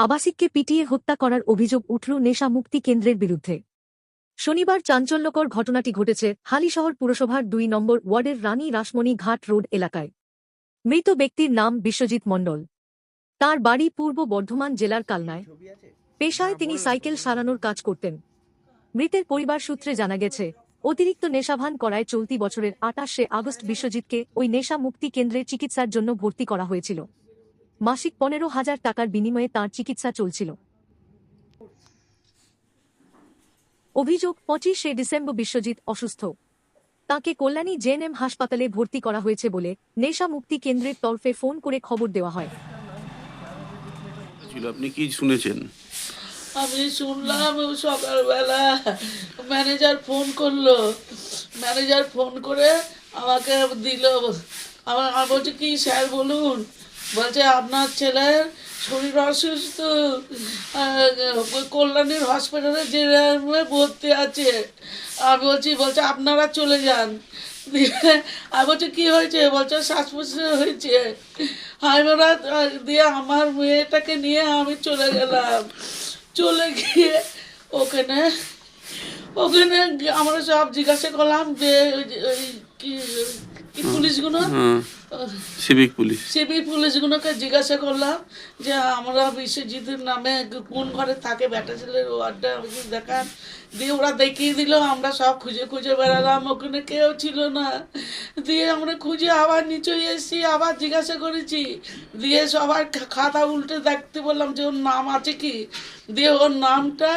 আবাসিককে পিটিয়ে হত্যা করার অভিযোগ উঠল নেশা মুক্তি কেন্দ্রের বিরুদ্ধে। শনিবার চাঞ্চল্যকর ঘটনাটি ঘটেছে হালিশহর পুরসভার দুই নম্বর ওয়ার্ডের রানী রাসমণি ঘাট রোড এলাকায়। মৃত ব্যক্তির নাম বিশ্বজিৎ মণ্ডল। তার বাড়ি পূর্ব বর্ধমান জেলার কালনায়। পেশায় তিনি সাইকেল সারানোর কাজ করতেন। মৃতের পরিবার সূত্রে জানা গেছে, অতিরিক্ত নেশাভান করায় চলতি বছরের আটাশে আগস্ট বিশ্বজিৎকে ওই নেশা মুক্তি কেন্দ্রে চিকিৎসার জন্য ভর্তি করা হয়েছিল। মাসিক পনেরো হাজার টাকার বিনিময়ে তার চিকিৎসা চলছিল। অভিযোগ পঁচিশে ডিসেম্বর বিশ্বজিৎ অসুস্থ। তাকে কল্যাণী জেএনএম হাসপাতালে ভর্তি করা হয়েছে বলে নেশা মুক্তি কেন্দ্রের তরফে ফোন করে খবর দেওয়া হয়। আপনি কি শুনেছেন? আমি শুনলাম সকালবেলা ম্যানেজার ফোন করল। ম্যানেজার ফোন করে আমাকে দিল। আমার আমি বলছি কি স্যার বলুন? বলছে আপনার ছেলের শরীর অসুস্থ কল্যাণীর হসপিটালে যে রুমে ভর্তি আছে। আমি বলছি বলছে আপনারা চলে যান। দিয়ে আমি বলছি কী হয়েছে? বলছে শ্বাস হয়েছে। বলা দিয়ে আমার মেয়েটাকে নিয়ে আমি চলে গেলাম। চলে গিয়ে ওখানে ওখানে আমরা সব জিজ্ঞাসা করলাম যে ওই কি পুলিশগুলো? Civic police. সিবি পুলিশগুলোকে জিজ্ঞাসা করলাম যে আমরা বিশ্বজিতের নামে কোন ঘরে থাকে, ব্যাটা ছেলের ওয়ার্ডটা আমাকে দেখান। দিয়ে ওরা দেখিয়ে দিল, আমরা সব খুঁজে খুঁজে বেড়ালাম, ওখানে কেউ ছিল না। দিয়ে আমরা খুঁজে আবার নিচে এসেছি আবার জিজ্ঞাসা করেছি। দিয়ে সবার খাতা উল্টে দেখতে বললাম যে ওর নাম আছে কি? দিয়ে ওর নামটা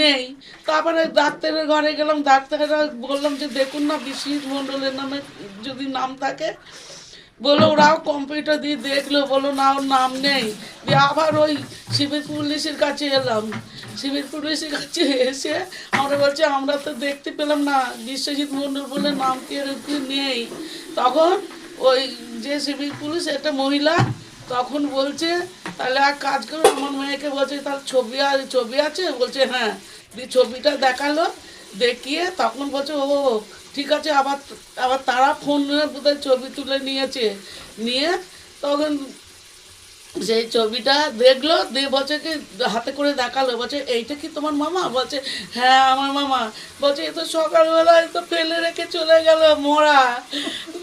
নেই। তারপরে ডাক্তারের ঘরে গেলাম, ডাক্তাররা বললাম যে দেখুন না বিশ্বজিৎ মণ্ডলের নামে যদি নাম থাকে বলো, ওরাও কম্পিউটার দিয়ে দেখল, বলো, না, ওর নাম নেই। দিয়ে আবার ওই সিভিল পুলিশের কাছে এলাম। সিভিল পুলিশের কাছে এসে আমরা বলছি, আমরা তো দেখতে পেলাম না, বিশ্বজিৎ মণ্ডল বলে নাম কি কি নেই। তখন ওই যে সিভিল পুলিশ, একটা মহিলা তখন বলছে, তাহলে এক কাজ করো, আমার মেয়েকে বলছে, তার ছবি আছে ছবি আছে? বলছে হ্যাঁ। দিয়ে ছবিটা দেখাল। দেখিয়ে তখন বলছে, ও, ঠিক আছে, আবার আবার তারা ফোন বোধহয় ছবি তুলে নিয়েছে। নিয়ে তখন সেই ছবিটা দেখল, দিয়ে বলছে হাতে করে দেখাল, বলছে, এইটা কি তোমার মামা? বলছে হ্যাঁ আমার মামা। বলছে, এ তো সকালবেলায় তো ফেলে রেখে চলে গেল মরা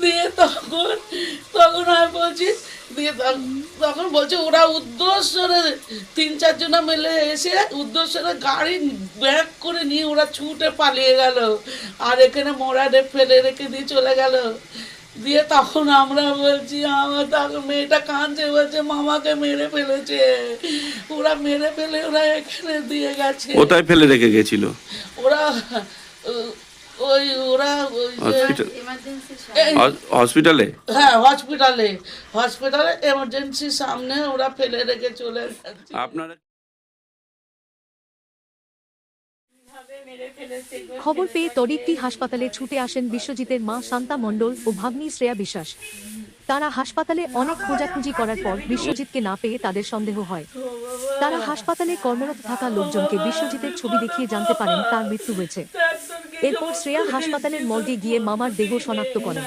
দিয়ে তখন তখন আমি বলছি, দিয়ে তখন- বলছে, ওরা উদ্দেশ্যরে তিন চারজনা মিলে এসে উদ্দেশ্যরে গাড়ি ব্যাক করে নিয়ে ওরা ছুটে পালিয়ে গেল। আর এখানে মোড়ারে ফেলে রেখে দিয়ে চলে গেল। দিয়ে তখন আমরা বলছি আমার তখন মেয়েটা কাঁদছে বলছে মামাকে মেরে ফেলেছে। ওরা মেরে ফেলে ওরা এখানে দিয়ে গেছে। কোথায় ফেলে রেখে গেছিল? ওরা ওই ওরা ওই যে হসপিটাল হসপিটালে? হ্যাঁ হসপিটালে। হসপিটালে এমার্জেন্সির সামনে ওরা ফেলে রেখে চলে গেছে। আপনারা খবর পেয়ে তড়িৎটি হাসপাতালে ছুটে আসেন বিশ্বজিতের মা শান্তা মণ্ডল ও ভাগ্নি শ্রেয়া বিশ্বাস। তারা হাসপাতালে অনেক খোঁজাখুঁজি করার পর বিশ্বজিৎকে না পেয়ে তাদের সন্দেহ হয়। তারা হাসপাতালে কর্মরত থাকা লোকজনকে বিশ্বজিতের ছবি দেখিয়ে জানতে পারেন তার মৃত্যু হয়েছে। এরপর শ্রেয়া হাসপাতালের মর্গে গিয়ে মামার দেহ শনাক্ত করেন।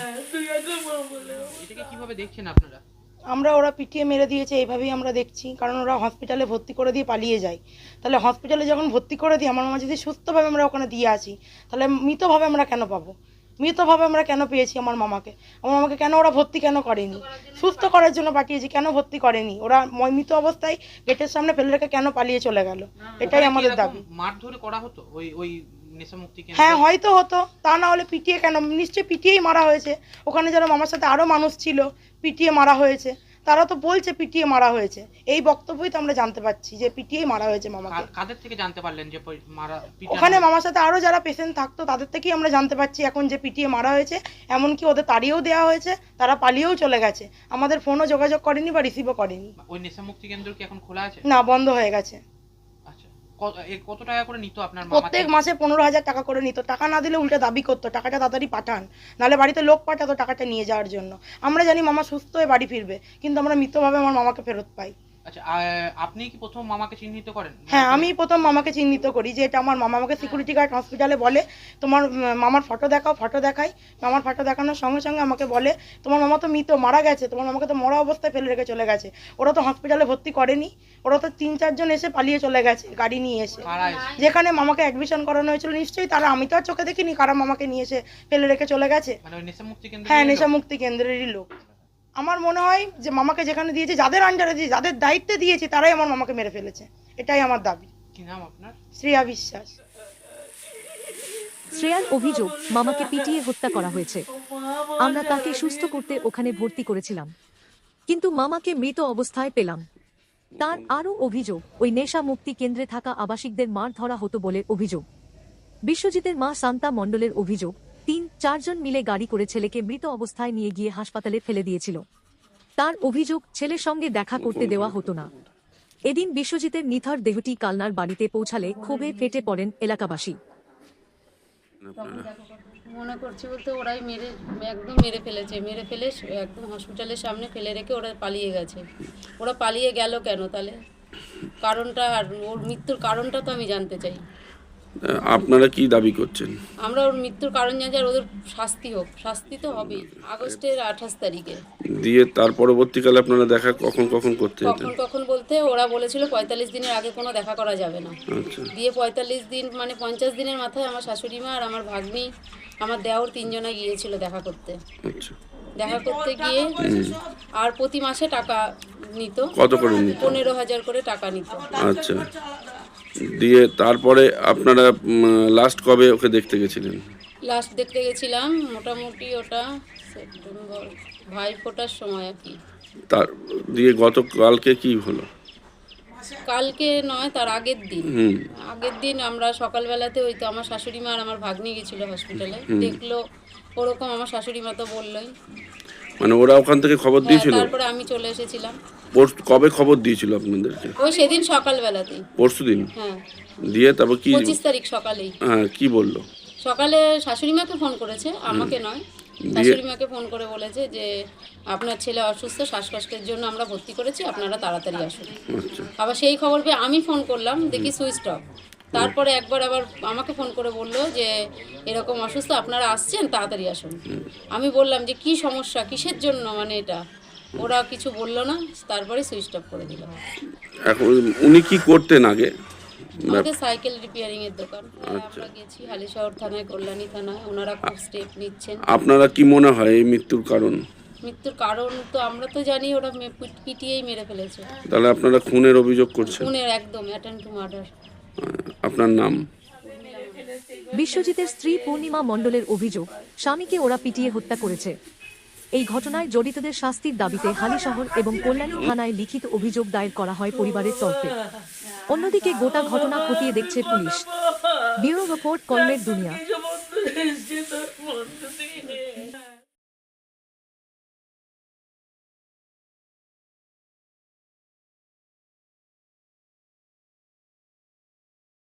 কীভাবে দেখছেন আপনারা? আমরা ওরা পিটিয়ে মেরে দিয়েছে এইভাবেই আমরা দেখছি। কারণ ওরা হসপিটালে ভর্তি করে দিয়ে পালিয়ে যায়। তাহলে হসপিটালে যখন ভর্তি করে দিই আমার মামা যদি সুস্থভাবে আমরা ওখানে দিয়ে আসি তাহলে মৃতভাবে আমরা কেন পাবো? মৃতভাবে আমরা কেন পেয়েছি আমার মামাকে? আমার মামাকে কেন ওরা ভর্তি কেন করেনি? সুস্থ করার জন্য পাঠিয়েছি কেন ভর্তি করেনি? ওরা ম- মৃত অবস্থায় গেটের সামনে ফেলে রেখে কেন পালিয়ে চলে গেল? এটাই আমাদের দাবি। মার ধরে করা হতো? ওই ওই হ্যাঁ হয়তো হতো। তা না হলে পিটিয়ে কেন? নিশ্চয়ই পিটিয়েই মারা হয়েছে। ওখানে যারা মামার সাথে আরও মানুষ ছিল পিটিয়ে মারা হয়েছে। তারা তো বলছে পিটিয়ে মারা হয়েছে। এই বক্তব্যই তো আমরা জানতে পারছি যে পিটিয়েই মারা হয়েছে মামাকে। কাদের থেকে জানতে পারলেন যে মারা ওখানে মামার সাথে আরও যারা পেশেন্ট থাকতো তাদের থেকেই আমরা জানতে পারছি এখন যে পিটিয়ে মারা হয়েছে। এমনকি ওদের তাড়িয়েও দেওয়া হয়েছে তারা পালিয়েও চলে গেছে। আমাদের ফোনও যোগাযোগ করেনি বা রিসিভও করেনি। ওই নেশামুক্তি কেন্দ্র কি এখন খোলা আছে? না বন্ধ হয়ে গেছে। কত টাকা করে নিত আপনার প্রত্যেক মাসে পনেরো হাজার টাকা করে নিত। টাকা না দিলে উল্টে দাবি করতো, টাকাটা তাড়াতাড়ি পাঠান। নাহলে বাড়িতে লোক পাঠাতো টাকাটা নিয়ে যাওয়ার জন্য। আমরা জানি মামা সুস্থ হয়ে বাড়ি ফিরবে, কিন্তু আমরা মৃতভাবে আমার মামাকে ফেরত পাই। আচ্ছা আপনি কি প্রথম মামাকে চিহ্নিত করেন? হ্যাঁ আমি প্রথম মামাকে চিহ্নিত করি যে এটা আমার মামা আমাকে সিকিউরিটি গার্ড হসপিটালে বলে তোমার মামার ফটো দেখাও ফটো দেখাই। মামার ফটো দেখানোর সঙ্গে সঙ্গে আমাকে বলে তোমার মামা তো মৃত মারা গেছে তোমার মামাকে তো মরা অবস্থায় ফেলে রেখে চলে গেছে। ওরা তো হসপিটালে ভর্তি করেনি ওরা তো তিন চারজন এসে পালিয়ে চলে গেছে গাড়ি নিয়ে এসে। যেখানে মামাকে অ্যাডমিশন করানো হয়েছিল নিশ্চয়ই তারা আমি তো আর চোখে দেখিনি কারা মামাকে নিয়ে এসে ফেলে রেখে চলে গেছে। মানে হ্যাঁ নেশা মুক্তি কেন্দ্রেরই লোক। আমার মনে হয় যে মামাকে যেখানে দিয়েছে যাদের আন্ডারে দিয়ে যাদের দায়িত্বে দিয়েছে তারাই আমার মামাকে মেরে ফেলেছে। এটাই আমার দাবি। কি নাম আপনার? শ্রেয়া বিশ্বাস। শ্রেয়ার অভিযোগ মামাকে পিটিয়ে হত্যা করা হয়েছে। আমরা তাকে সুস্থ করতে ওখানে ভর্তি করেছিলাম। কিন্তু মামাকে মৃত অবস্থায় পেলাম। তার আরও অভিযোগ ওই নেশা মুক্তি কেন্দ্রে থাকা আবাসিকদের মার ধরা হতো বলে অভিযোগ। বিশ্বজিতের মা শান্তা মণ্ডলের অভিযোগ চারজন মিলে গাড়ি করে ছেলেকে মৃত অবস্থায় নিয়ে গিয়ে হাসপাতালে ফেলে দিয়েছিল। তার অভিযোগ, ছেলের সঙ্গে দেখা করতে দেওয়া হতো না। এদিন বিশ্বজিতের নিথর দেহটি কালনার বাড়িতে পৌঁছালে ক্ষোভে ফেটে পড়েন এলাকাবাসী। মনে করছি বলতে ওরাই মেরে, একদম মেরে ফেলেছে। মেরে ফেলে একদম হসপিটালের সামনে ফেলে রেখে ওরা পালিয়ে গেছে। ওরা পালিয়ে গেল কেন তাহলে? কারণটা আর ওর মৃত্যুর কারণটা তো আমি জানতে চাই। আপনারা কি দাবি করছেন? আমরা ওর মৃত্যুর কারণ জানি আর ওদের শাস্তি হোক। শাস্তি তো হবেই। আগস্টের আঠাশ তারিখে। দিয়ে তার পরবর্তীকালে আপনারা দেখা কখন কখন করতে কখন কখন বলতে ওরা বলেছিল পঁয়তাল্লিশ দিনের আগে কোনো দেখা করা যাবে না। আচ্ছা। দিয়ে পঁয়তাল্লিশ দিন মানে পঞ্চাশ দিনের মাথায় আমার শাশুড়ি মা আর আমার ভাগ্নি আমার দেওর তিনজনে গিয়েছিল দেখা করতে। আচ্ছা। দেখা করতে গিয়ে আর প্রতি মাসে টাকা নিত। কত করে নিত? পনেরো হাজার করে টাকা নিত। আচ্ছা। দিয়ে তারপরে আপনারা লাস্ট কবে ওকে দেখতে গেছিলেন? লাস্ট দেখতে গেছিলাম মোটামুটি ওটা সেপ্টেম্বর ভাই ফোটার সময় আর কি। তার দিয়ে গতকালকে কি হলো? কালকে নয় তার আগের দিন। আগের দিন আমরা সকালবেলাতে ওই তো আমার শাশুড়ি মা আর আমার ভাগ্নি গেছিল হসপিটালে দেখল ওরকম আমার শাশুড়ি মা তো বললোই। মানে ওরা ওখান থেকে খবর হ্যাঁ, দিয়েছিল? তারপরে আমি চলে এসেছিলাম। কবে খবর দিয়েছিল আপনাদেরকে? ওই সেদিন সকালবেলাতেই। পরশু দিন হ্যাঁ। দিয়ে তারপর কি পঁচিশ তারিখ সকালেই। হ্যাঁ কি বলল? সকালে শাশুড়ি মাকে ফোন করেছে আমাকে নয়। শাশুড়ি মাকে ফোন করে বলেছে যে আপনার ছেলে অসুস্থ শ্বাসকষ্টের জন্য আমরা ভর্তি করেছি আপনারা তাড়াতাড়ি আসুন। আচ্ছা। আবার সেই খবর পেয়ে আমি ফোন করলাম দেখি সুইচ অফ। তারপরে একবার আবার আমাকে ফোন করে বলল যে এরকম অসুস্থ আপনারা আসছেন তাড়াতাড়ি আসুন। আমি বললাম যে কি সমস্যা? কিসের জন্য মানে এটা? ওরা কিছু বলল না তারপরে সুইচ অফ করে দিল। এখন উনি কি করতেন আগে? আমাদের সাইকেল রিপেয়ারিং এর দোকান। আমরা গেছি হালিশহর থানায় কল্যাণী থানায় ওনারা খুব স্টেপ নিচ্ছেন। আপনারা কি মনে হয় এই মৃত্যুর কারণ? মৃত্যুর কারণ তো আমরা তো জানি ওরা পিটিয়েই মেরে ফেলেছে। তাহলে আপনারা খুনের অভিযোগ করছেন? খুনের একদম অ্যাটেন্ড টু মার্ডার আপনার নাম? বিশ্বজিতের স্ত্রী পূর্ণিমা মণ্ডলের অভিযোগ স্বামীকে ওরা পিটিয়ে হত্যা করেছে। এই ঘটনায় জড়িতদের শাস্তির দাবিতে হালিশহর এবং কল্যাণী থানায় লিখিত অভিযোগ দায়ের করা হয় পরিবারের তরফে। অন্যদিকে গোটা ঘটনা খতিয়ে দেখছে পুলিশ। ব্যুরো রিপোর্ট কলমের দুনিয়া।